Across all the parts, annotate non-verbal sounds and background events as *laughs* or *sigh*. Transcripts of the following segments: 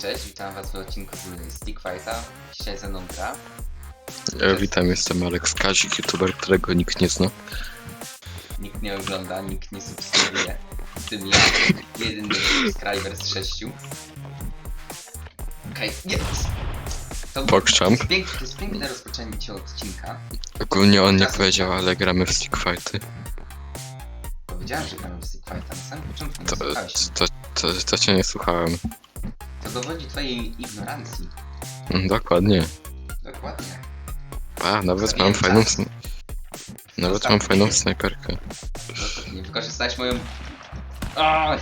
Cześć, witam was w odcinku z Stick Fighta. Dzisiaj ze mną gra. E, witam, jestem Alex Kazik, youtuber, którego nikt nie zna. Nikt nie ogląda, nikt nie subskrybuje. W tym ja, jedyny subskryber z sześciu. Okej, nie. To, Pogchamp. to, jest piękne, to jest piękne rozpoczęcie odcinka. Ogólnie on nie powiedział, ale gramy w stick fighty. Powiedziałem, że gramy w Stick Fighta. Na samym początku nie To, słuchałeś. to, to, to cię nie słuchałem. To dowodzi twojej ignorancji. Mm, Dokładnie. Dokładnie. A, nawet mam fajną... sn- Nawet mam fajną snajperkę. Nie wykorzystałeś moją... O!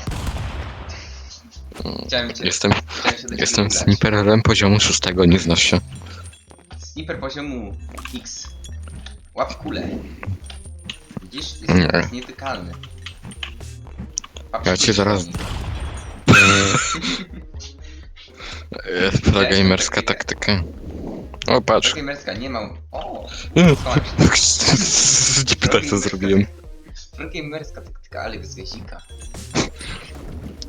Chciałem cię... Jestem, chciałem się do ciebie jestem udać. sniperem poziomu szóstego, nie znasz się. Sniper poziomu X. Łap kulę. Widzisz? Jest, Nie. jest nietykalny. Patrz, Ja cię zaraz- *laughs* Jest progamerska taktyka. O, patrz. Gamerska, nie mam... O! Się. Tak to zrobiłem. Gamerska taktyka Alex Gazika.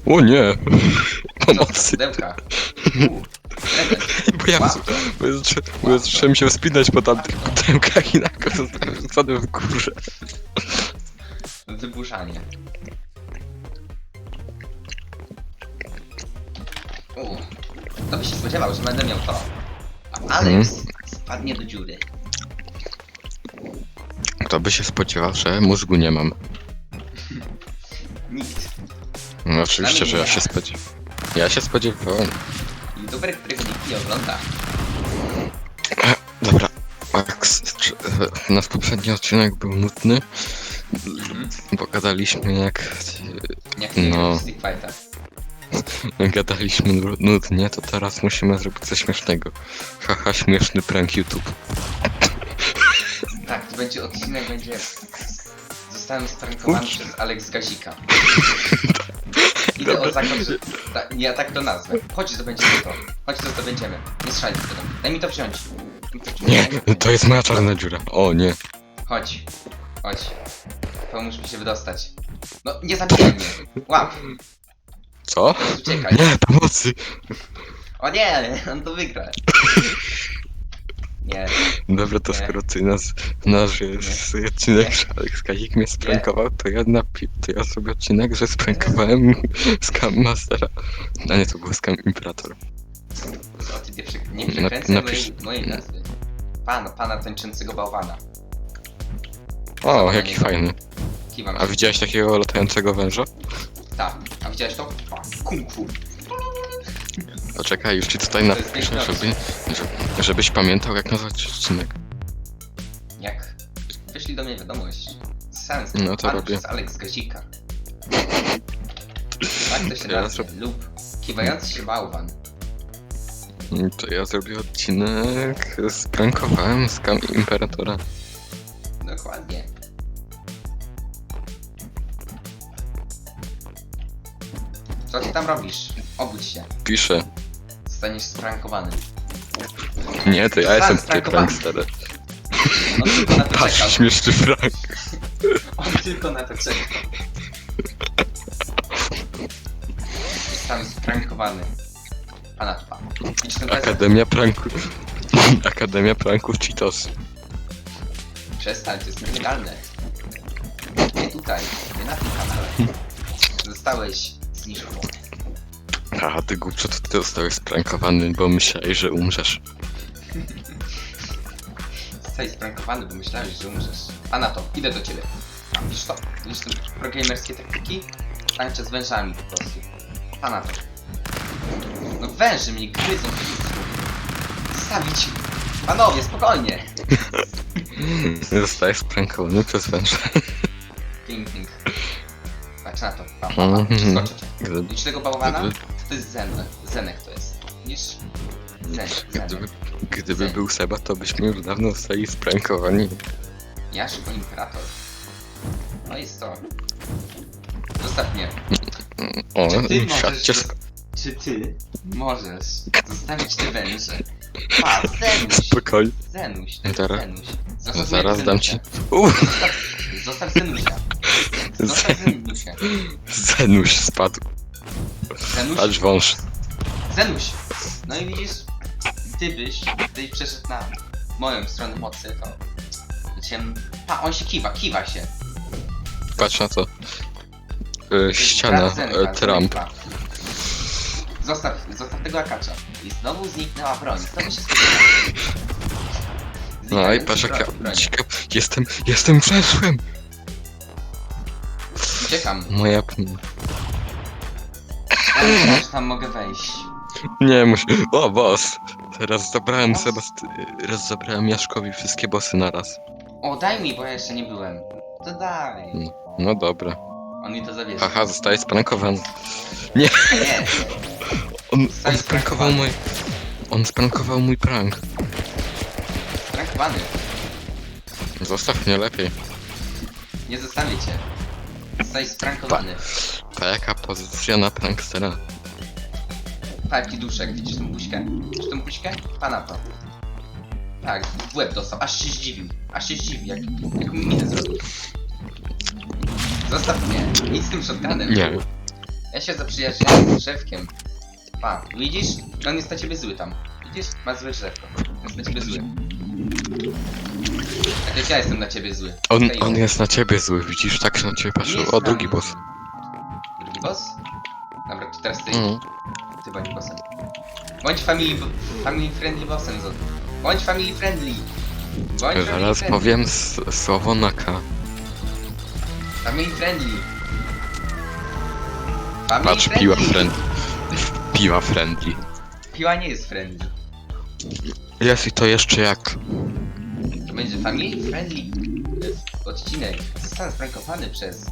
O nie! *laughs* Co, Pomocy. prezent. Bo ja, bo ja, zaczę, bo ja zacząłem się wspinać po tamtych pudełkach i nagle zostałem wrzucony w górze. Wyburzanie. U. To by się spodziewał, że będę miał to. A Alex spadnie do dziury. Kto by się spodziewał, że mózgu nie mam? Nikt. No oczywiście, że ja się spodziewałem. Ja się spodziewałem. YouTuber, którego nikt nie ogląda. *clears throat* Dobra, Max, czy, e, nasz poprzedni odcinek był nudny, Mhm. bo gadaliśmy jak... Jak nie No. no. *laughs* Gadaliśmy nu- nudnie, to teraz musimy zrobić coś śmiesznego. Haha, śmieszny prank YouTube. Tak, to będzie odcinek, będzie... Zostałem sprankowany Ucz. przez Alex Gazika. *laughs* Idę o zakład, że... Ta, ja tak to nazwę. Chodź, zdobędziemy to. Chodź, to zdobędziemy. Nie strzelaj. Daj mi to wziąć. Mi to wziąć. Nie, to jest moja czarna dziura. O nie. Chodź. Chodź. Pomóż mi się wydostać. No, nie zabijaj mnie. Łap. Co? Uciekaj. Nie, pomocy! O nie, on to wygra. Nie. Dobra, to Nie. skoro ty nas, nasz jest odcinek, że Alex Kazik mnie sprankował, to ja, napi- to ja zrobię odcinek, że sprankowałem Scam Mastera. A nie, to był Scam Imperator. O, ty nie, przy... nie Na- przekręcaj napisz. mojej, mojej nazwy. Pana, pana tańczącego bałwana. O, jaki fajny. Kiwam A się. widziałeś takiego latającego węża? Tak. A widziałeś to? Kung fu. To czekaj, już ci tutaj To jest napiszę, żeby, że- żebyś pamiętał jak nazwać odcinek. Jak? Wyszli do mnie wiadomość. Sens. No to robię. przez Alex Gazika. *laughs* Tak to się Ja nazwie. Lub kiwający się bałwan. To ja zrobię odcinek, sprankowałem Scam Imperatora. Dokładnie. Co ty tam robisz? Obudź się. Piszę. Zostaniesz sprankowany. Nie, to ja Sam jestem tutaj sprankowany. pranksterem. On tylko na to Patrz, czekał. śmieszny prank. *laughs* On tylko na to czekał. Zostałem sprankowany. Pana tupa. Idź ten prezent. Akademia pranku. *laughs* Akademia pranków Cheetos. Przestań, to jest nielegalne. Nie tutaj, nie na tym kanale. Zostałeś zniszczony. A ty głupio, to ty zostałeś sprankowany, bo myślałeś, że umrzesz. Zostałeś sprankowany, bo myślałeś, że umrzesz. A na to, idę do ciebie. A widzisz to? Widzisz te progamerskie taktyki? Tańczę z wężami po prostu. A na to. No węże mnie gryzą w pizzu. Zostawić. Panowie, spokojnie. *laughs* Zostałeś sprankowany przez węża. Ping, ping. Patrz na to. Pa, pa, pa. Mhm. Przeskoczę cię. Gdyby, Widzisz tego bałwana? Gdyby- To jest zen. Zenek to jest. Widzisz? Zen, gdyby, zenek. gdyby był Seba, to byśmy już dawno zostali sprankowani. Ja szybko imperator. No i co? Zostaw mnie. O, Czy ty świat możesz... cię... zos- Czy ty możesz zostawić te węże? Pa, Zenuś! Spokojnie. Zenuś, to jest Zaraz- Zenuś. Zostaw Zaraz mojego dam ci... Zenusia. Uuu, Zostaw, zostaw Zenusia. Zostaw Zenusia. Zenuś spadł. Zenuś, Patrz wąż. Zenuś! No i widzisz, gdybyś, gdybyś przeszedł na moją stronę mocy, to... cię... Pa, on się kiwa, kiwa się. Patrz na to. E, ściana, Zenka, e, Trump. Zostaw, zostaw tego akacza. I znowu zniknęła broń. Znowu się spodziewa. No i patrz jak ja... ciekaw- Jestem, jestem przeszłem! Uciekam. Moja... Ale tam mogę wejść. Nie, muszę... O, boss! Teraz zabrałem Sebast... Raz zabrałem Jaszkowi wszystkie bossy naraz. O, daj mi, bo ja jeszcze nie byłem. To daj. No dobra. On mi to zabierze. Haha, zostaje sprankowany. Nie, On, on sprankował mój... On sprankował mój prank. sprankowany. Zostaw mnie lepiej. Nie zostawię cię. Zostajesz sprankowany. Ta jaka pozycja na prankstera? Tak, i duszek. Widzisz tą buźkę? Widzisz tą buźkę? Pana to. Tak, w łeb dostał. Aż się zdziwił. Aż się zdziwił, jak, jak mi minę zrobił. Zostaw mnie. Nic z tym shotgunem. Nie. Ja się zaprzyjaźniłem z drzewkiem. Pa, widzisz? On jest na ciebie zły tam. Widzisz? Ma złe drzewko. Jest na ciebie zły. Tak jak ja jestem na ciebie zły. On, on jest na ciebie zły, widzisz? Tak się na ciebie patrzył. Jest O, tam. drugi boss. Drugi boss? Dobra, to teraz ty. Mm. Ty bądź bossem. Bądź family, family friendly bossem, Zod. Bądź family friendly. Bądź family Zaraz friendly. powiem s- słowo na K. Family friendly. Family Patrz, piła friendly. Piła friendly. Piła nie jest friendly. Jest i to jeszcze jak. Będzie family friendly odcinek. Zostałem sprankowany przez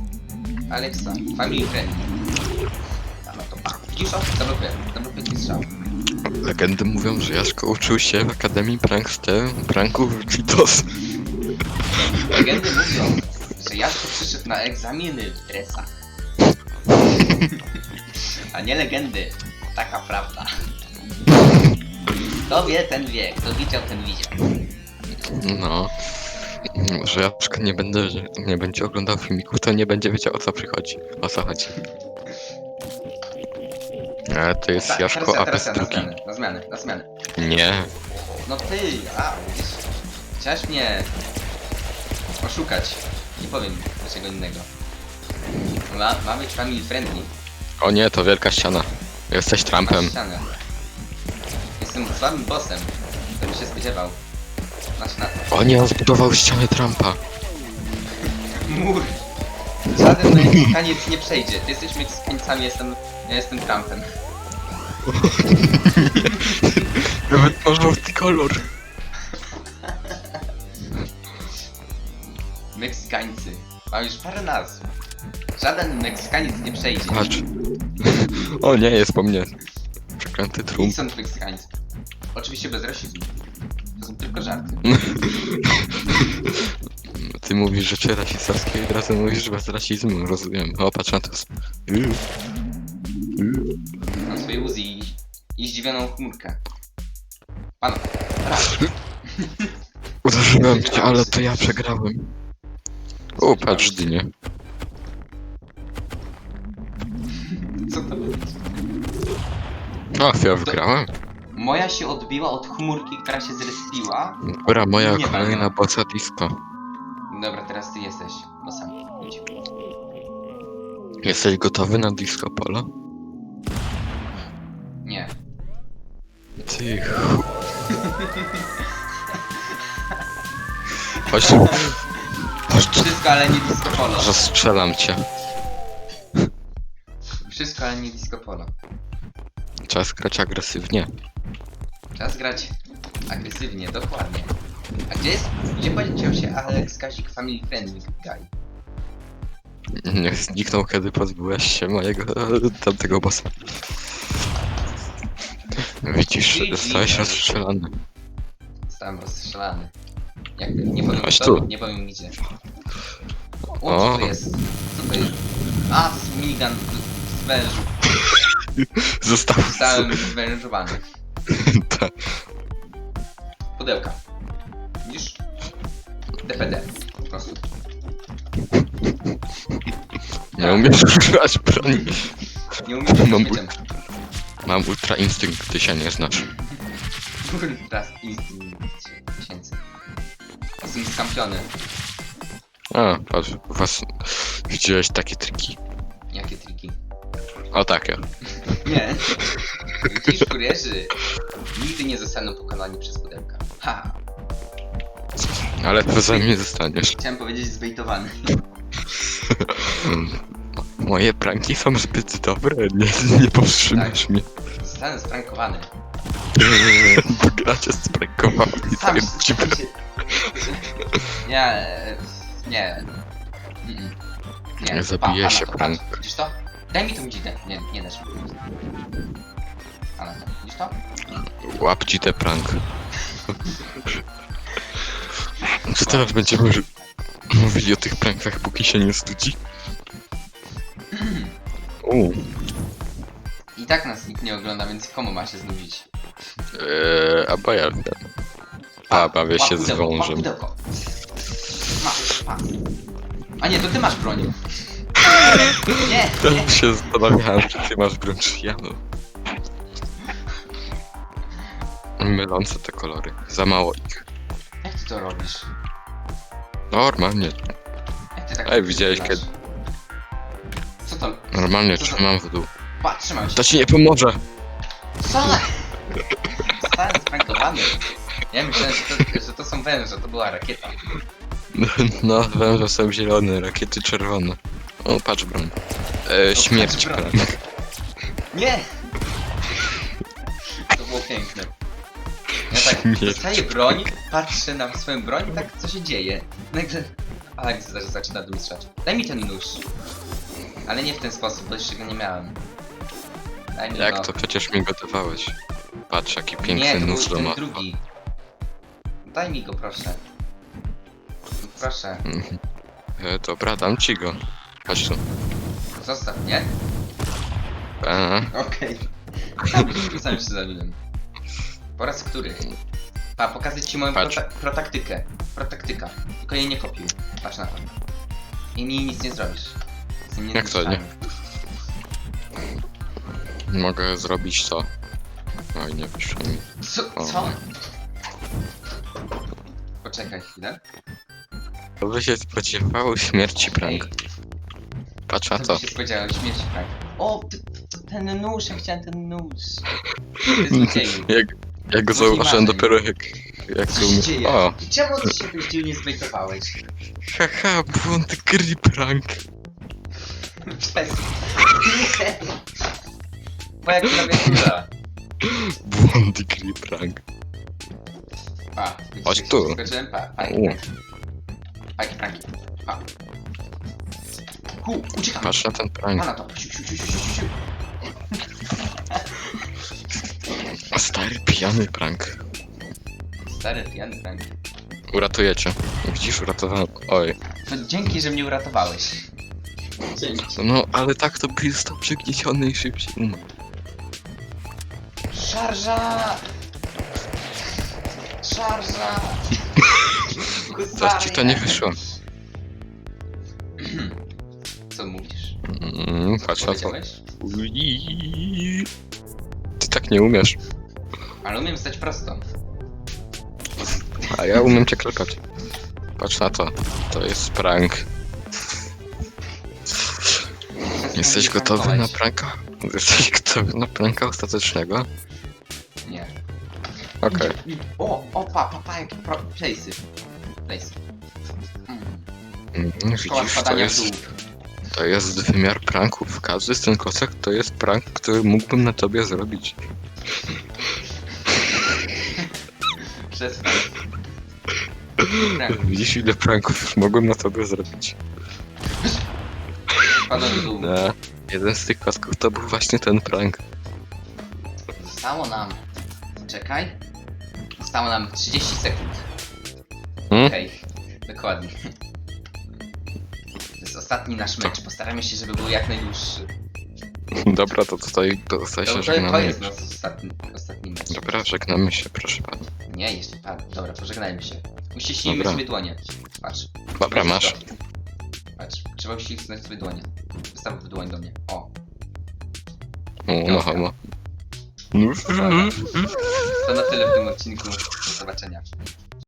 Alexa. Family friendly. No to pa. Widzisz o? Zablokuję. Zablokuję strzał. Legendy mówią, że Jaszko uczył się w Akademii Prankster, pranków Cheetos. Legendy mówią, że Jaszko przyszedł na egzaminy w dresach. A nie legendy. Taka prawda. Kto wie, ten wie. Kto widział, ten widział. No. Że Jaszko nie, będę, że nie będzie oglądał filmików, to nie będzie wiedział o co przychodzi. O co chodzi. Ale to jest Tak, Jaszko ja, teraz ja, na drugi. na zmianę, na zmianę. Nie. No ty, a, widzisz, chciałeś mnie oszukać. Nie powiem niczego innego. Ma, ma być family friendly. O nie, to wielka ściana. Jesteś Trumpem. Masz ścianę. Jestem słabym bossem. Kto by się spodziewał. Masz na. O nie, on zbudował ścianę Trumpa. Mur. Żaden Meksykaniec nie przejdzie. Ty jesteś Meksykańcami, jestem, ja jestem Trumpem. *laughs* Nawet masz żółty kolor. Meksykańcy. Mam już parę nazw. Żaden Meksykaniec nie przejdzie. Patrz. *laughs* O nie, jest po mnie. Przeklęty Nie Trump. są Meksykańcy. Oczywiście bez rasizmu. Żarty. *laughs* Ty mówisz rzeczy rasistowskie i od razu mówisz bez rasizmu, rozumiem. O, patrz na to. Yy. Yy. Mam swoje łzy i, i zdziwioną chmurkę. Pan, raz. *laughs* Uderzyłem cię, ale to ja przegrałem. O, patrz dynie. Co to będzie? O, ja wygrałem. Moja się odbiła od chmurki, która się zrespiła. Dobra, moja Nie kolejna będę. bossa disco. Dobra, teraz ty jesteś. No sam. Idź. Jesteś gotowy na disco polo? Nie. Ty chu... Chodź tu. Chodź tu. Wszystko, ale nie disco polo. Zastrzelam cię. Wszystko, ale nie disco polo. Czas grać agresywnie. Czas grać agresywnie, dokładnie. A gdzie jest? Gdzie podział się Alex Kazik Family Friendly Guy? Nie zniknął, kiedy pozbyłeś się mojego tamtego bossa. Widzisz, zostałeś rozstrzelany. Zostałem rozstrzelany. Jak? Nie powiem Chodź co, tu. nie powiem gdzie. O, O. co to jest? Co to jest? A, to jest minigun z wężu. *laughs* Został. Zostałem zwężowany. *laughs* Tak. Pudełka. Widzisz? DPD. Po prostu. Nie umiesz *laughs* używać broni. Nie umiem Mam śmieciem. Mam ultra instynkt, ty się nie znasz. Ultra instynkt tysięcy. Jestem skampiony. A, patrz, u was widziałeś takie triki? Jakie triki? O takie. Nie. Widzisz, kurierzy nigdy nie zostaną pokonani przez pudełka. Ha! Ale poza mnie zostaniesz. Chciałem powiedzieć zbejtowany. *laughs* Moje pranki są zbyt dobre, nie, nie powstrzymasz mnie. Zostanę sprankowany. *laughs* Bo gracie sprankował i Sam tak Sam się... Nie, e, nie. Mm-mm. Nie, Zabije pa, się to, prank. Widzisz to? Daj mi tą dzidę. Nie, nie dasz mi. Ale to, widzisz to? Łap ci te prank. Czy teraz będziemy już mówili o tych prankach, póki się nie studzi? *clears throat* Uuu, I tak nas nikt nie ogląda, więc komu ma się znudzić? eee, a ja wiem. A, bawię się z pudełko, wążem. pudełko. Masz, masz. A nie, to ty masz broń. *laughs* Nie, nie. Ja się zastanawiałem, czy ty masz broń, czy ja no. Mylące te kolory. Za mało ich. Jak ty to robisz? Normalnie, Jak ty tak Ej, widziałeś strzelasz? Co to? normalnie Co za- trzymam w dół. Patrz, trzymaj się. To ci nie pomoże! Co? Zostałem sprankowany. Ja myślałem, że to, że to są węże, to była rakieta. No, węże są zielone, rakiety czerwone. O, patrz broń. E, śmierć broń. Nie! To było piękne. Ja tak dostaję broń, patrzę na swoją broń i tak co się dzieje. Nagle Alex zaczyna- zaczyna do mnie strzelać. Daj mi ten nóż. Ale nie w ten sposób, bo jeszcze go nie miałem. Daj mi Jak go. to? Przecież mi go dawałeś. Patrz, jaki nie, piękny to nóż był do ten ma. drugi. Daj mi go proszę. Proszę. Mhm. E, dobra, dam ci go. Chodź tu. Zostaw, nie? A, Okej. *laughs* Sam, sam się zabiłem. Po raz który? Pa, pokażę ci moją Patrz. prota protaktykę. Protaktyka. Tylko jej nie kopiuj. Patrz na to. I mi nic nie zrobisz. Jestem Jak to nie? niezniszczalny. mogę zrobić to. Oj, nie wyszło mi. Co? Co? Poczekaj chwilę. To by się spodziewało śmierci prank. Ej, Patrz na co to. by się spodziewał? Śmierć prank. O, ty, ten nóż, ja chciałem ten nóż. Ty złodzieju. *laughs* Jak, jak go zauważyłem dopiero jak, jak Co to się umie... dzieje? O! I czemu ty się tak dziwnie zbejtowałeś? Haha, błąd gry prank. Przez... Nie. Moja klawiatura. Błąd gry prank. Pa, Chodź widzisz, tu. jak Skoczyłem, pa, pa, U. Pajki, pranki. Pa. Hu, uciekam. Patrz na ten prank. Ma na to. Siu, siu, siu, siu, siu, Stary, pijany prank. Stary, pijany prank. Uratujecie. Widzisz, uratowałem. Oj. No, dzięki, że mnie uratowałeś. Dzięki. No, ale tak to by został przygnieciony i szybciej umarł. Szarża! Szarża! Coś ci to nie wyszło. *clears throat* Co mówisz? Mm, patrz na to. Powiedziałeś? Ui. Ty tak nie umiesz. Ale umiem stać prosto. A ja umiem cię klepać. Patrz na to. To jest prank. Jesteś gotowy na pranka? Jesteś gotowy na pranka ostatecznego? Nie. Okej. O, o, pa, pa, pa, jakie pro... place'y. Place. Mm. Mm, Szkoła Widzisz, to spadania w jest, dół. to jest wymiar pranków. Każdy z ten kosek to jest prank, który mógłbym na tobie zrobić. Przestań. *laughs* Prank. Widzisz, ile pranków już mogłem na tobie zrobić? Spadam w dół. No, jeden z tych kosków to był właśnie ten prank. Zostało nam... Czekaj. Zostało nam 30 sekund. Hmm? Okej. Dokładnie. To jest ostatni nasz mecz. Postaramy się, żeby był jak najdłuższy. Dobra, to tutaj, to To, się to, to żegnamy. jest nasz ostatni, ostatni mecz. Dobra, żegnamy się, proszę pana. Nie, jeszcze pan. Dobra, pożegnajmy się. Uściśnijmy Dobra. sobie dłonie. Patrz. Dobra, masz. Patrz, trzeba uścisnąć sobie dłonie. Wystaw w dłoń do mnie. O. O, no. No. To na tyle w tym odcinku. Do zobaczenia.